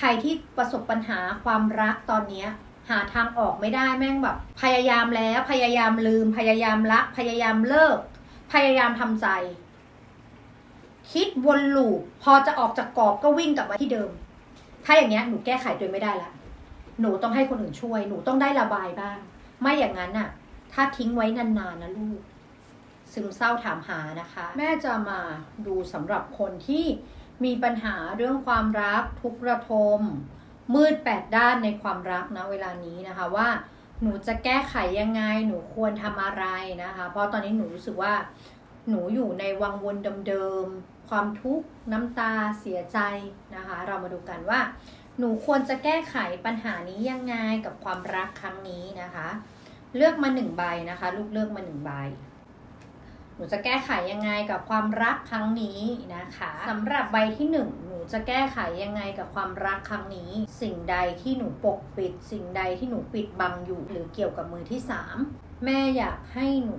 ใครที่ประสบปัญหาความรักตอนเนี้ยหาทางออกไม่ได้แม่งแบบ พยายามแล้วพยายามลืม พยายามรัก พยายามเลิก พยายามทำใจ คิดวนลูปพอจะออกจากกรอบก็วิ่งกลับมาที่เดิม ถ้าอย่างเงี้ยหนูแก้ไขตัวเองไม่ได้ละหนูต้องให้คนอื่นช่วย หนูต้องได้ระบายบ้าง ไม่อย่างนั้นน่ะ ถ้าทิ้งไว้นานๆนะลูก ซึมเศร้าถามหานะคะ แม่จะมาดูสำหรับคนที่ มีปัญหาเรื่องความรักทุกระทม มืดแปดด้านในความรักนะเวลานี้นะคะว่าหนูจะแก้ไขยังไงหนูควรทำอะไรนะคะ เพราะตอนนี้หนูรู้สึกว่า หนูอยู่ในวังวนเดิมๆความทุกข์น้ำตาเสียใจนะคะ เรามาดูกันว่า หนูควรจะแก้ไขปัญหานี้ยังไงกับความรักครั้งนี้นะคะ เลือกมาหนึ่งใบนะคะ ลูกเลือกมาหนึ่งใบ นูจะแก้ไขยังไงกับความรักครั้งนี้นะคะสำหรับใบที่หนึ่งหนูจะแก้ไขยังไงกับความรักครั้งนี้ สิ่งใดที่หนูปกปิด สิ่งใดที่หนูปิดบังอยู่ หรือเกี่ยวกับมือที่สามแม่อยากให้หนู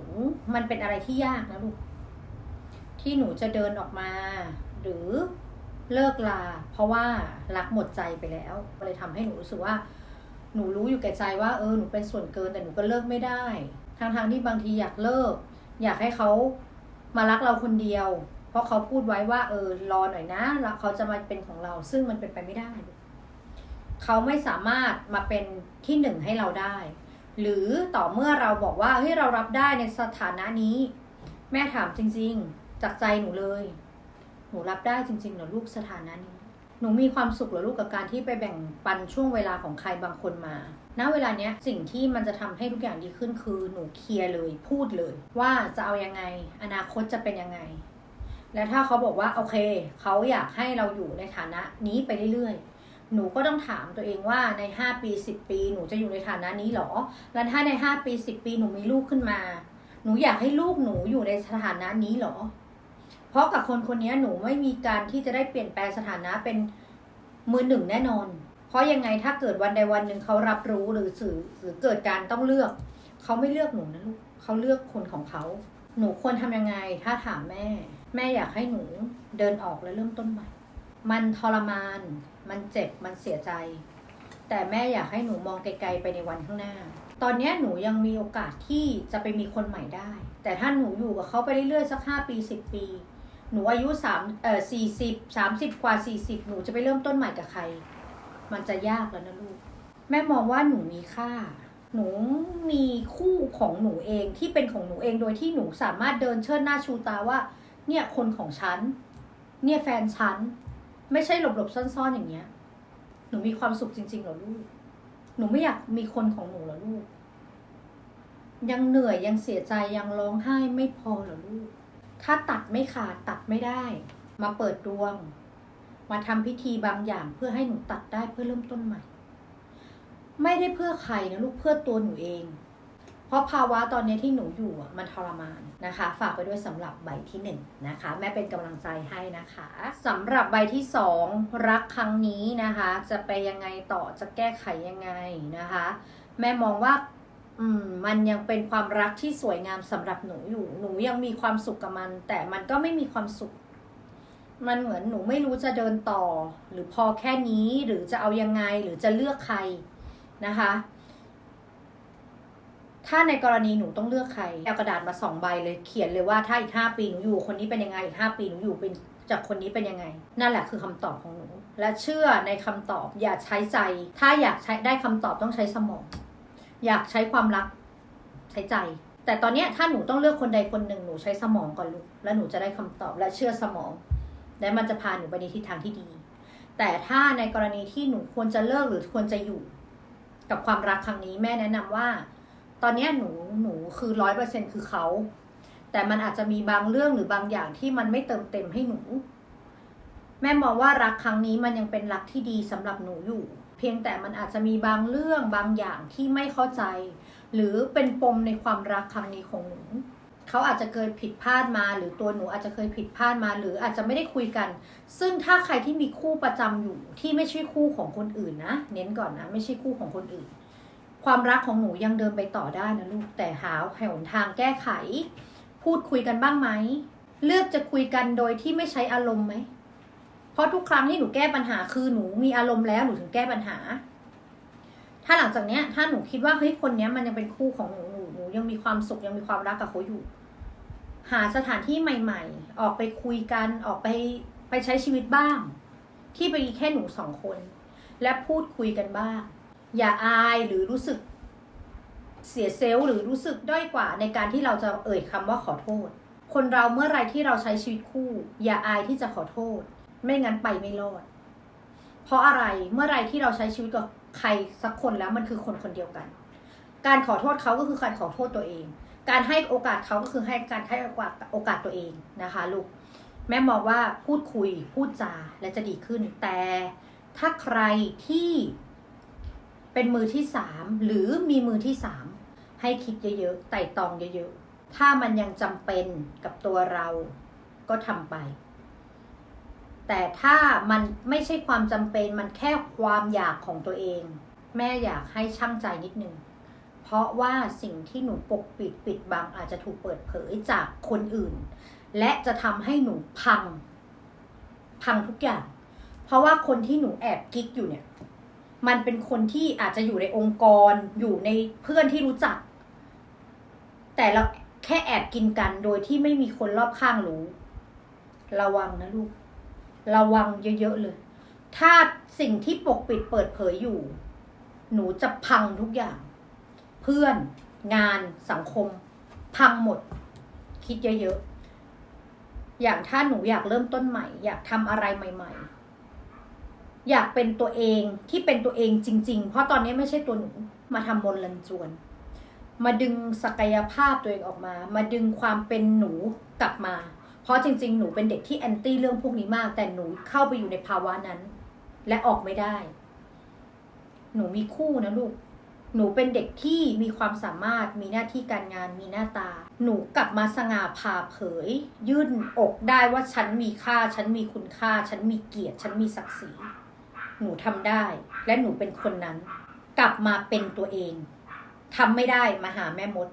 มันเป็นอะไรที่ยากนะลูกที่หนูจะเดินออกมา หรือเลิกลา เพราะว่ารักหมดใจไปแล้วก็เลยทำให้หนูรู้สึกว่า หนูรู้อยู่แก่ใจว่าเออหนูเป็นส่วนเกินแต่หนูก็เลิกไม่ได้ทางทางที่บางทีอยากเลิก อยากให้เขามารักเราคนเดียว เพราะเขาพูดไว้ว่า เออรอหน่อยนะแล้วเขาจะมาเป็นของเรา ซึ่งมันเป็นไปไม่ได้ เขาไม่สามารถมาเป็นที่หนึ่งให้เราได้ หรือต่อเมื่อเราบอกว่าเฮ้ยเรารับได้ในสถานะนี้ แม่ถามจริง ๆ จากใจหนูเลย หนูรับได้จริงๆเหรอลูกสถานะนี้ หนูมีความสุขหรอลูกกับการที่ไปแบ่งปันช่วงเวลาของใครบางคนมาณเวลาเนี้ยสิ่งที่มันจะทำให้ทุกอย่างดีขึ้นคือหนูเคลียร์เลยพูดเลย ว่าจะเอายังไง อนาคตจะเป็นยังไง และถ้าเขาบอกว่าโอเค เขาอยากให้เราอยู่ในฐานะนี้ไปเรื่อยๆ หนูก็ต้องถามตัวเองว่าใน 5 ปี 10 ปี หนูจะอยู่ในฐานะนี้หรอ แล้วถ้าใน 5 ปี 10 ปีหนูมีลูกขึ้นมา หนูอยากให้ลูกหนูอยู่ในสถานะนี้หรอ เพราะกับคนคนนี้หนูไม่มีการที่จะได้เปลี่ยนแปลงสถานะเป็น มือหนึ่งแน่นอน เพราะยังไงถ้าเกิดวันใดวันหนึ่งเขารับรู้หรือสื่อหรือเกิดการต้องเลือก เขาไม่เลือกหนูนะลูกเขาเลือกคนของเขา หนูควรทำยังไง ถ้าถามแม่ แม่อยากให้หนูเดินออกและเริ่มต้นใหม่ มันทรมาน มันเจ็บมันเสียใจ แต่แม่อยากให้หนูมองไกลๆไปในวันข้างหน้า ตอนนี้หนูยังมีโอกาสที่จะไปมีคนใหม่ได้ แต่ถ้าหนูอยู่กับเขาไปเรื่อยๆสักห้าปีสิบปี หนูอายุสามเอ่อสี่สิบสามสิบกว่าสี่สิบหนูจะไปเริ่มต้นใหม่กับใคร มันจะยากแล้วนะลูก แม่มองว่าหนูมีค่า หนูมีคู่ของหนูเองที่เป็นของหนูเองโดยที่หนูสามารถเดินเชิดหน้าชูตาว่า เนี่ยคนของฉัน เนี่ยแฟนฉัน ไม่ใช่หลบๆซ่อนๆอย่างเงี้ย หนูมีความสุขจริงๆเหรอลูก หนูไม่อยากมีคนของหนูเหรอลูก ยังเหนื่อยยังเสียใจยังร้องไห้ไม่พอเหรอลูก ถ้าตัดไม่ขาดตัดไม่ได้ มาเปิดดวง มาทำพิธีบางอย่างเพื่อให้หนูตัดได้เพื่อเริ่มต้นใหม่ ไม่ได้เพื่อใครนะลูกเพื่อตัวหนูเอง เพราะภาวะตอนนี้ที่หนูอยู่มันทรมานนะคะ ฝากไปด้วยสำหรับใบที่หนึ่งนะคะ แม่เป็นกำลังใจให้นะคะสำหรับใบที่สองรักครั้งนี้นะคะ จะไปยังไงต่อจะแก้ไขยังไงนะคะ แม่มองว่า อืมมันยังเป็นความรักที่สวยงามสำหรับหนูอยู่ หนูยังมีความสุขกับมัน แต่มันก็ไม่มีความสุข มันเหมือนหนูไม่รู้จะเดินต่อ หรือพอแค่นี้หรือจะเอายังไงหรือจะเลือกใครนะคะ ถ้าในกรณีหนูต้องเลือกใครเอากระดาษมาสองใบเลยเขียนเลยว่าถ้าอีกห้าปีหนูอยู่คนนี้เป็นยังไงอีกห้าปีหนูอยู่เป็นจากคนนี้เป็นยังไง นั่นแหละคือคำตอบของหนู และเชื่อในคำตอบอย่าใช้ใจ ถ้าอยากใช้ได้คำตอบต้องใช้สมอง อยากใช้ความรักใช้ใจ แต่ตอนนี้ถ้าหนูต้องเลือกคนใดคนหนึ่งหนูใช้สมองก่อนลูกแล้วหนูจะได้คำตอบและเชื่อสมอง และมันจะพาหนูไปในทิศทางที่ดี แต่ถ้าในกรณีที่หนูควรจะเลิกหรือควรจะอยู่ กับความรักครั้งนี้แม่แนะนำว่า ตอนนี้หนูหนูคือร้อยเปอร์เซ็นคือเขาแต่มันอาจจะมีบางเรื่องหรือบางอย่างที่มันไม่เติมเต็มให้หนู แม่มองว่ารักครั้งนี้มันยังเป็นรักที่ดีสำหรับหนูอยู่ พียงแต่มันอาจจะมีบางเรื่องบางอย่างที่ไม่เข้าใจ หรือเป็นปมในความรักครั้งนี้ของหนูเขาอาจจะเคยผิดพลาดมา หรือตัวหนูอาจจะเคยผิดพลาดมา หรืออาจจะไม่ได้คุยกัน ซึ่งถ้าใครที่มีคู่ประจำอยู่ที่ไม่ใช่คู่ของคนอื่นนะ เน้นก่อนนะ ไม่ใช่คู่ของคนอื่น ความรักของหนูยังเดินไปต่อได้นะลูกแต่หาหนทางแก้ไข พูดคุยกันบ้างไหมเลือกจะคุยกันโดยที่ไม่ใช้อารมณ์ไหม เพราะทุกครั้งที่หนูแก้ปัญหาคือหนูมีอารมณ์แล้วหนูถึงแก้ปัญหา ถ้าหลังจากเนี้ย ถ้าหนูคิดว่าเฮ้ยคนเนี้ยมันยังเป็นคู่ของหนูหนูหนูยังมีความสุขยังมีความรักกับเขาอยู่ หาสถานที่ใหม่ ๆ ออกไปคุยกันออกไปไปใช้ชีวิตบ้าง ที่ไปแค่หนูสองคน และพูดคุยกันบ้าง อย่าอายหรือรู้สึกเสียเซลล์หรือรู้สึกด้อยกว่าในการที่เราจะเอ่ยคำว่าขอโทษ คนเราเมื่อไรที่เราใช้ชีวิตคู่ อย่าอายที่จะขอโทษ ไม่งั้นไปไม่รอด เพราะอะไรเมื่อไรที่เราใช้ชีวิตกับใครสักคนแล้วมันคือคนคนเดียวกัน การขอโทษเขาก็คือการขอโทษตัวเอง การให้โอกาสเขาก็คือให้การให้โอกาสโอกาสตัวเองนะคะลูกแม่มองว่าพูดคุยพูดจาและจะดีขึ้น แต่ถ้าใครที่เป็นมือที่สามหรือมีมือที่สามให้คิดเยอะๆไต่ตองเยอะๆถ้ามันยังจำเป็นกับตัวเราก็ทำไป แต่ถ้ามันไม่ใช่ความจำเป็นมันแค่ความอยากของตัวเอง แม่อยากให้ช่างใจนิดนึง เพราะว่าสิ่งที่หนูปกปิดปิดบังอาจจะถูกเปิดเผยจากคนอื่น และจะทำให้หนูพัง พังทุกอย่าง เพราะว่าคนที่หนูแอบกิ๊กอยู่เนี่ย มันเป็นคนที่อาจจะอยู่ในองค์กรอยู่ในเพื่อนที่รู้จัก แต่เราแค่แอบกินกันโดยที่ไม่มีคนรอบข้างรู้ ระวังนะลูก ระวังเยอะๆเลย ถ้าสิ่งที่ปกปิดเปิดเผยอยู่ หนูจะพังทุกอย่าง เพื่อนงานสังคม พังหมด คิดเยอะๆ อย่างถ้าหนูอยากเริ่มต้นใหม่ อยากทำอะไรใหม่ ๆ อยากเป็นตัวเองที่เป็นตัวเองจริง ๆ เพราะตอนนี้ไม่ใช่ตัวหนูมาทำบนลันจวน มาดึงศักยภาพตัวเองออกมา มาดึงความเป็นหนูกลับมา เพราะจริง ๆ หนูเป็นเด็กที่แอนตี้เรื่องพวกนี้มาก แต่หนูเข้าไปอยู่ในภาวะนั้น และออกไม่ได้ หนูมีคู่นะลูก หนูเป็นเด็กที่มีความสามารถ มีหน้าที่การงาน มีหน้าตา หนูกลับมาสง่าผ่าเผย ยื่นอกได้ว่าฉันมีค่า ฉันมีคุณค่า ฉันมีเกียรติ ฉันมีศักดิ์ศรี หนูทำได้ และหนูเป็นคนนั้น กลับมาเป็นตัวเองทำไม่ได้มาหาแม่มด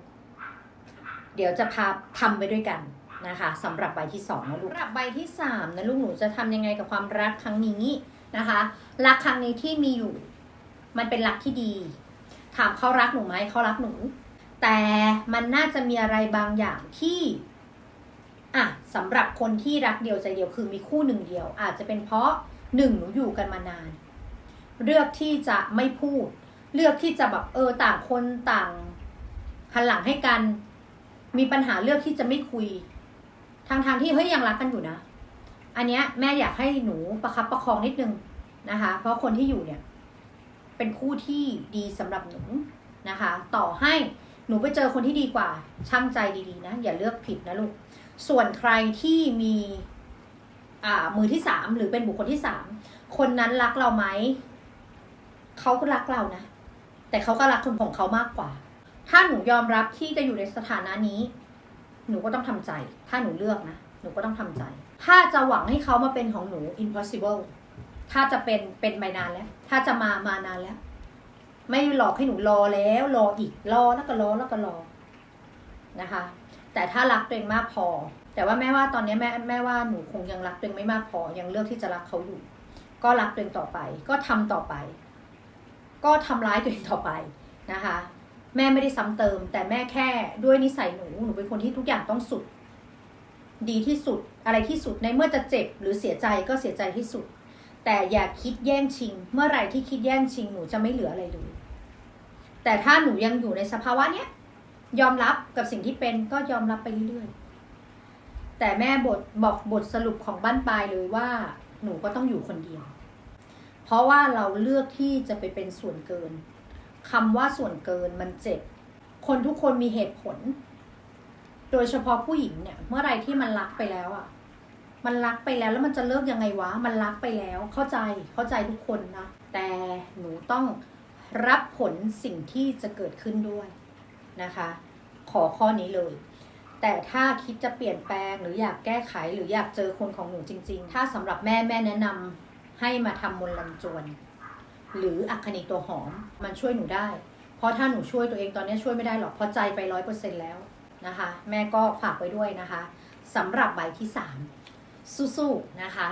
เดี๋ยวจะพาทำไปด้วยกัน นะคะสำหรับใบที่สองนะลูกสำหรับใบที่สามนะลูกหนูจะทำยังไงกับความรักครั้งนี้นะคะรักครั้งนี้ที่มีอยู่ มันเป็นรักที่ดี ถามเขารักหนูไหมเขารักหนู แต่มันน่าจะมีอะไรบางอย่างที่อะสำหรับคนที่รักเดียวใจเดียวคือมีคู่หนึ่งเดียว อาจจะเป็นเพราะหนึ่งหนูอยู่กันมานาน เลือกที่จะไม่พูด เลือกที่จะแบบเออต่างคนต่างหันหลังให้กัน มีปัญหาเลือกที่จะไม่คุย ทางทางที่เฮ้ยยังรักกันอยู่นะ อันเนี้ยแม่อยากให้หนูประคับประคองนิดนึงนะคะ เพราะคนที่อยู่เนี่ย เป็นคู่ที่ดีสำหรับหนูนะคะ ต่อให้หนูไปเจอคนที่ดีกว่า ช่างใจดีๆนะ อย่าเลือกผิดนะลูก ส่วนใครที่มีอ่ามือที่สามหรือเป็นบุคคลที่สามคนนั้นรักเราไหมเขาก็รักเรานะ แต่เขาก็รักคนของเขามากกว่า ถ้าหนูยอมรับที่จะอยู่ในสถานะนี้ หนูก็ต้องทำใจ ถ้าหนูเลือกนะ หนูก็ต้องทำใจ ถ้าจะหวังให้เขามาเป็นของหนู impossible ถ้าจะเป็นเป็นไปนานแล้ว ถ้าจะมามานานแล้ว ไม่หลอกให้หนูรอแล้ว รออีกรอแล้วก็รอแล้วก็รอนะคะ แต่ถ้ารักตัวเองมากพอ แต่ว่าแม่ว่าตอนนี้แม่แม่ว่าหนูคงยังรักตัวเองไม่มากพอ ยังเลือกที่จะรักเขาอยู่ ก็รักตัวเองต่อไป ก็ทำต่อไป ก็ทำร้ายตัวเองต่อไปนะคะ แม่ไม่ได้ซ้ำเติม แต่แม่แค่ด้วยนิสัยหนูหนูเป็นคนที่ทุกอย่างต้องสุด ดีที่สุดอะไรที่สุดในเมื่อจะเจ็บหรือเสียใจก็เสียใจที่สุด แต่อย่าคิดแย่งชิง เมื่อไหร่ที่คิดแย่งชิงหนูจะไม่เหลืออะไรเลยแต่ถ้าหนูยังอยู่ในสภาวะเนี้ยยอมรับกับสิ่งที่เป็นก็ยอมรับไปเรื่อยๆแต่แม่บทบอกบทสรุปของบ้านปลายเลยว่า หนูก็ต้องอยู่คนเดียว เพราะว่าเราเลือกที่จะไปเป็นส่วนเกิน คำว่าส่วนเกินมันเจ็บ คนทุกคนมีเหตุผล โดยเฉพาะผู้หญิงเนี่ย เมื่อไรที่มันรักไปแล้วอะ มันรักไปแล้วแล้วมันจะเลิกยังไงวะ มันรักไปแล้ว เข้าใจ เข้าใจทุกคนนะ แต่หนูต้องรับผลสิ่งที่จะเกิดขึ้นด้วยนะคะ ขอข้อนี้เลย แต่ถ้าคิดจะเปลี่ยนแปลงหรืออยากแก้ไขหรืออยากเจอคนของหนูจริง ๆ ถ้าสำหรับแม่แม่แนะนำให้มาทำมนต์ลันจวน หรืออัคคณีตัวหอมมันช่วยหนูได้ เพราะถ้าหนูช่วยตัวเองตอนนี้ช่วยไม่ได้หรอกเพราะใจไปร้อยเปอร์เซ็นแล้วนะคะ แม่ก็ฝากไว้ด้วยนะคะสำหรับใบที่สามสู้ๆนะคะ